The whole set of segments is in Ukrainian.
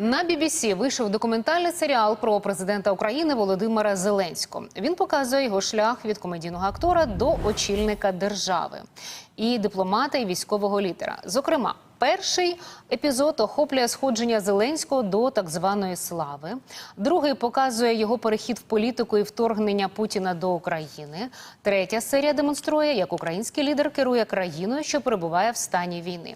На BBC вийшов документальний серіал про президента України Володимира Зеленського. Він показує його шлях від комедійного актора до очільника держави і дипломата і військового лідера. Зокрема, перший епізод охоплює сходження Зеленського до так званої слави. Другий показує його перехід в політику і вторгнення Путіна до України. Третя серія демонструє, як український лідер керує країною, що перебуває в стані війни.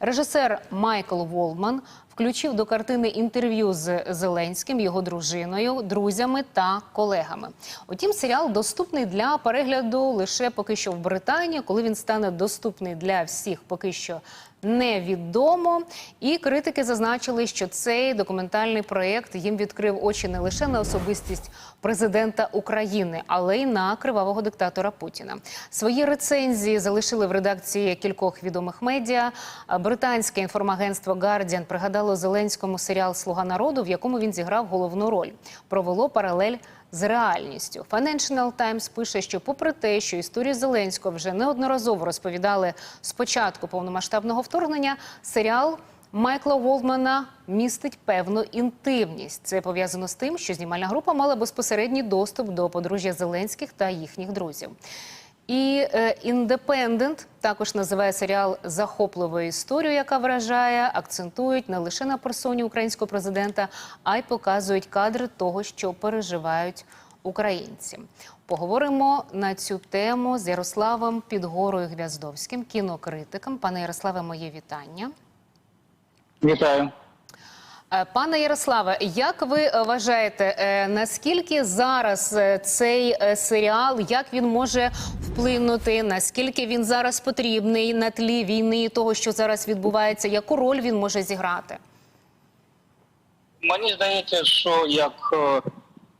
Режисер Майкл Волман включив до картини інтерв'ю з Зеленським, його дружиною, друзями та колегами. Утім, серіал доступний для перегляду лише поки що в Британії, коли він стане доступний для всіх, поки що невідомо. І критики зазначили, що цей документальний проєкт їм відкрив очі не лише на особистість президента України, але й на кривавого диктатора Путіна. Свої рецензії залишили в редакції кількох відомих медіа. Британське інформагентство Guardian пригадало Зеленському серіал Слуга народу, в якому він зіграв головну роль. Провело паралель з реальністю. Financial Times пише, що попри те, що історію Зеленського вже неодноразово розповідали з початку повномасштабного вторгнення, серіал Майкла Волмана містить певну інтимність. Це пов'язано з тим, що знімальна група мала безпосередній доступ до подружжя Зеленських та їхніх друзів. І е, Індепендент також називає серіал захопливою історією, яка вражає, акцентують не лише на персоні українського президента, а й показують кадри того, що переживають українці. Поговоримо на цю тему з Ярославом Підгорою Гвяздовським, кінокритиком. Пане Ярославе, моє вітання. Вітаю. Е, Пане Ярославе, як ви е, вважаєте, е, наскільки зараз цей серіал, як він може вплинути, наскільки він зараз потрібний на тлі війни того, що зараз відбувається, яку роль він може зіграти? Мені здається, що як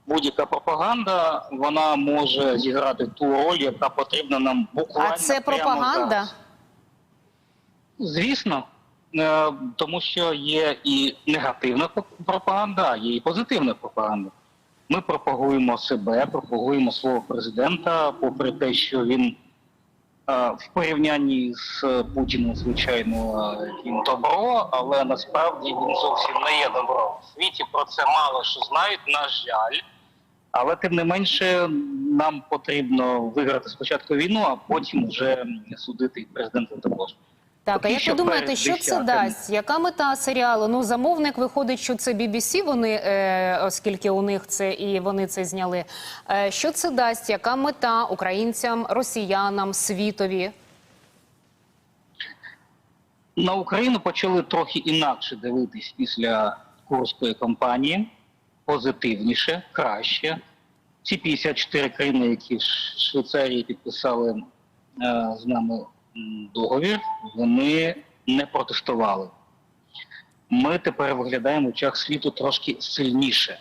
будь-яка пропаганда, вона може зіграти ту роль, яка потрібна нам буквально. А це прямо пропаганда? зараз. Звісно, тому що є і негативна пропаганда, є і позитивна пропаганда. Ми пропагуємо себе, пропагуємо свого президента, попри те, що він е, в порівнянні з Путіним, звичайно, е, він добро, але насправді він зовсім не є добро. В світі про це мало що знають, на жаль. Але тим не менше, нам потрібно виграти спочатку війну, а потім вже судити президента також. Так, а як ви думаєте, що це дасть? Яка мета серіалу? Ну, замовник виходить, що це BBC, вони, е, оскільки у них це і вони це зняли. Е, що це дасть? Яка мета українцям, росіянам, світові? На Україну почали трохи інакше дивитись після Курської кампанії, позитивніше, краще. Ці 54 країни, які в Швейцарії підписали е, з нами договір, вони не протестували. Ми тепер виглядаємо в очах світу трошки сильніше.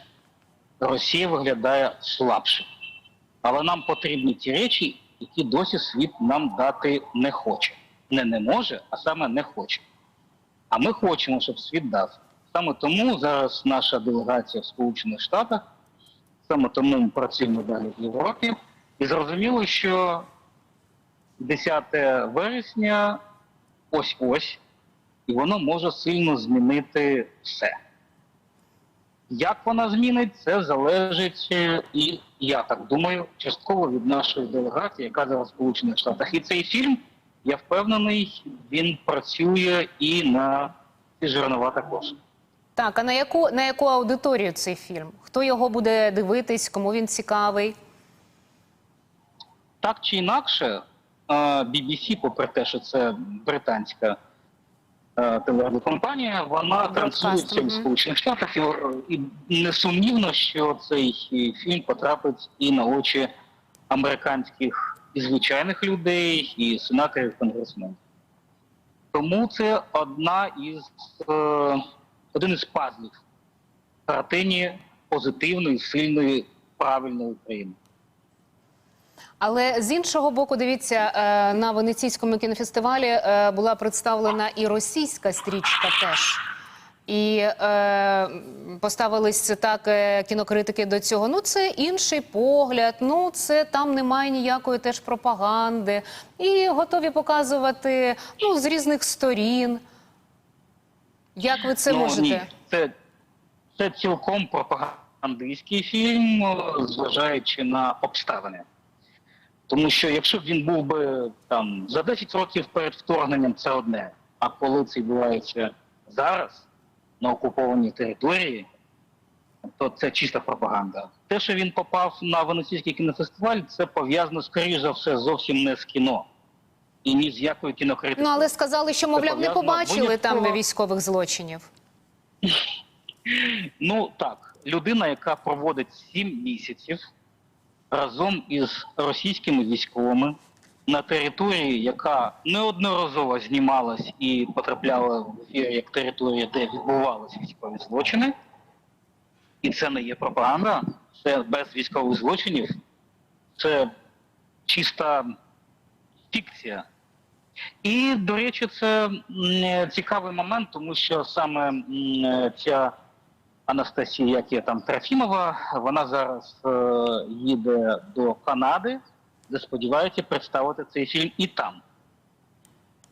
Росія виглядає слабше. Але нам потрібні ті речі, які досі світ нам дати не хоче. Не не може, а саме не хоче. А ми хочемо, щоб світ дав. Саме тому зараз наша делегація в Сполучених Штатах, саме тому ми працюємо далі в Європі. І зрозуміло, що 10 вересня ось-ось, і воно може сильно змінити все. Як вона змінить, це залежить і я так думаю, частково від нашої делегації, яка зараз в Сполучених Штатах. І цей фільм, я впевнений, він працює і на ці жернова також. Так, а на яку на яку аудиторію цей фільм? Хто його буде дивитись, кому він цікавий? Так чи інакше, е, BBC, попри те, що це британська е, телерадіокомпанія, вона транслюється в Сполучених Штатах, і, і несумнівно, що цей фільм потрапить і на очі американських і звичайних людей, і сенаторів, конгресменів. Тому це одна із е, один із пазлів картині позитивної, сильної, правильної України. Але з іншого боку, дивіться, е, на Венеційському кінофестивалі е, була представлена і російська стрічка теж. І е, поставились так е, кінокритики до цього. Ну, це інший погляд. Ну, це там немає ніякої теж пропаганди, і готові показувати ну з різних сторін. Як ви це ну, можете? Ні, це Це цілком пропагандистський фільм, зважаючи на обставини. Тому що якщо б він був би там за 10 років перед вторгненням, це одне. А коли це відбувається зараз на окупованій території, то це чиста пропаганда. Те, що він попав на Венеційський кінофестиваль, це пов'язано скоріш за все зовсім не з кіно. І ні з якою кінокритикою. Ну але сказали, що мовляв не побачили там військових злочинів. Ну так, людина, яка проводить сім місяців разом із російськими військовими на території, яка неодноразово знімалась і потрапляла в ефір як територія, де відбувалися військові злочини. І це не є пропаганда, це без військових злочинів, це чиста фікція. І, до речі, це цікавий момент, тому що саме ця Анастасія, як є там Трофімова, вона зараз е, їде до Канади, де сподівається представити цей фільм і там.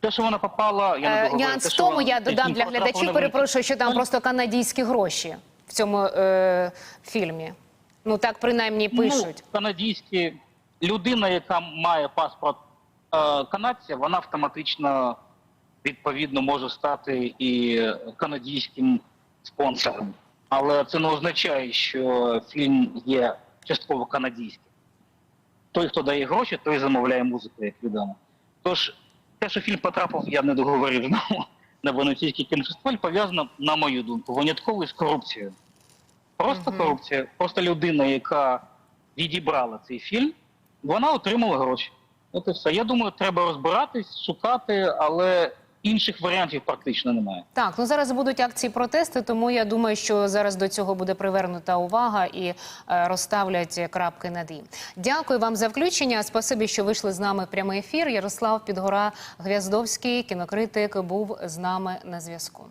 Те, що вона попала, я не Е, договорю, Нюанс в тому, я додам для глядачів, перепрошую, що там просто канадські гроші в цьому е, фільмі. Ну так принаймні пишуть. Ну, канадійські людина, яка має паспорт е, канадця, вона автоматично відповідно може стати і канадійським спонсором. Але це не означає, що фільм є частково канадійським. Той, хто дає гроші, той замовляє музику, як відомо. Тож, те, що фільм потрапив, я не договорив знову на Венеційський кінофестиваль, пов'язано, на мою думку, винятково з корупцією. Просто Мгм. корупція. Просто людина, яка відібрала цей фільм, вона отримала гроші. От і все. Я думаю, треба розбиратись, шукати, але інших варіантів практично немає. Так, ну зараз будуть акції протести, тому я думаю, що зараз до цього буде привернута увага і е, розставлять крапки над «і». Дякую вам за включення. Спасибі, що вийшли з нами в прямий ефір. Ярослав Підгора Гвяздовський, кінокритик, був з нами на зв'язку.